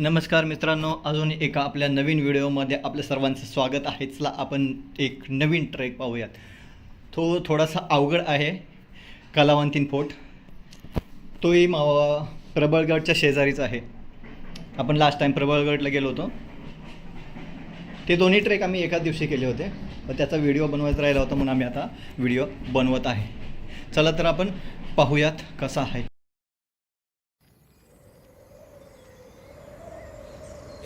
नमस्कार मित्रांनो अजून एका आपल्या नवीन व्हिडिओमध्ये आपल्या सर्वांचं स्वागत आहे. चला आपण एक नवीन ट्रेक पाहूयात. तो थोडासा अवघड आहे कलावंतीन फोर्ट तोही मा प्रबळगडच्या शेजारीच आहे. आपण लास्ट टाईम प्रबळगडला गेलो होतो. ते दोन्ही ट्रेक आम्ही एकाच दिवशी केले होते. पण त्याचा व्हिडिओ बनवायचा राहिला होता म्हणून आम्ही आता व्हिडिओ बनवत आहे. चला तर आपण पाहूयात कसा आहे.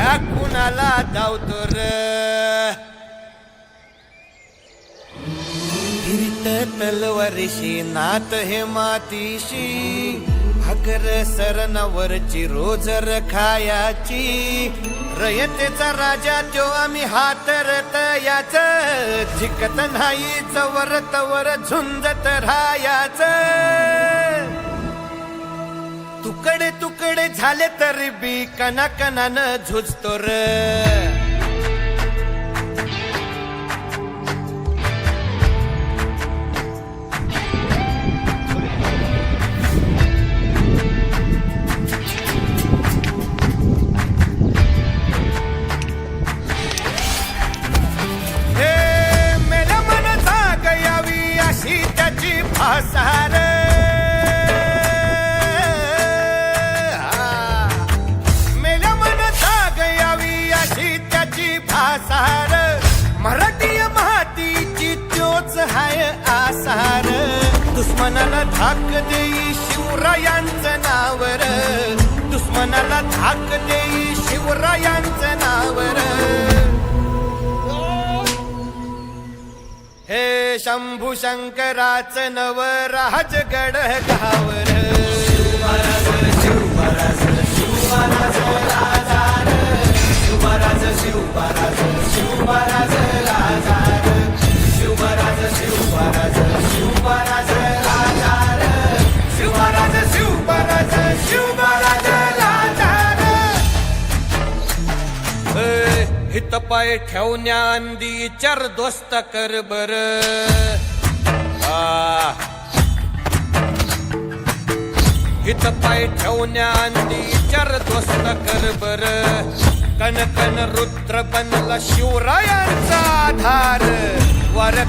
अर कुणाला धावतो र? तलवारीशी नात हे मातीशी भाकर सरणावरची रोजर खायाची रयतेचा राजा तो आम्ही हातरत याच झिकत नाही चवर तवर झुंजत राहायाच. तुकडे तुकडे झाले तरी बी कणा कणानं झुजतो र. त्याची मराठी मातीची चोच हाय आसार. दुश्मनाला धाक देई शिवरायांचं नावर. दुश्मनाला धाक देई शिवरायांचं नावर. हे शंभू शंकराच नव राजगड गावर. पाय ठेवण्या अंदी चर दोस्त कर बर. हित पाय ठेवण्या अंदी चर दोस्त कर बर. कन कन रुद्र बनला शिवरायांचा आधार. वर